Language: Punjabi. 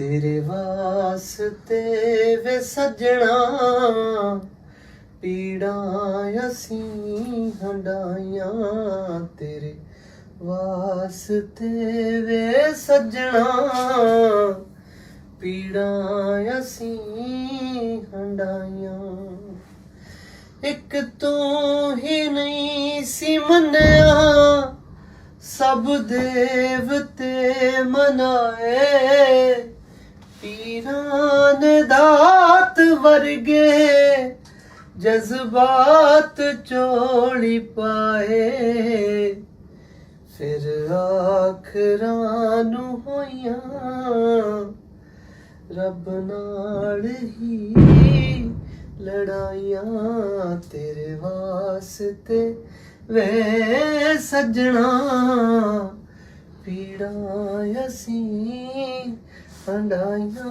ਤੇਰੇ ਵਾਸਤੇ ਵੇ ਸੱਜਣਾ, ਪੀੜਾਂ ਅਸੀਂ ਹੰਡਾਈਆਂ ਤੇਰੇ ਵਾਸਤੇ ਵੇ ਸੱਜਣਾ, ਪੀੜਾਂ ਅਸੀਂ ਹੰਡਾਈਆਂ ਇੱਕ ਤੂੰ ਹੀ ਨਹੀਂ ਸੀ ਮੰਨਿਆ, ਸਭ ਦੇਵਤੇ ਮਨਾਏ ਪੀਰਾਂ ਨੇ ਦਾਤ ਵਰਗੇ ਜਜ਼ਬਾਤ ਚੋਲੀ ਪਾਏ। ਫਿਰ ਆਖਰਾਂ ਨੂੰ ਹੋਈਆਂ ਰੱਬ ਨਾਲ ਹੀ ਲੜਾਈਆਂ ਤੇਰੇ ਵਾਸਤੇ ਵੇ ਸੱਜਣਾ। ਪੀੜਾਂ ਅਸੀਂ ਹੰਡਾਈਆਂ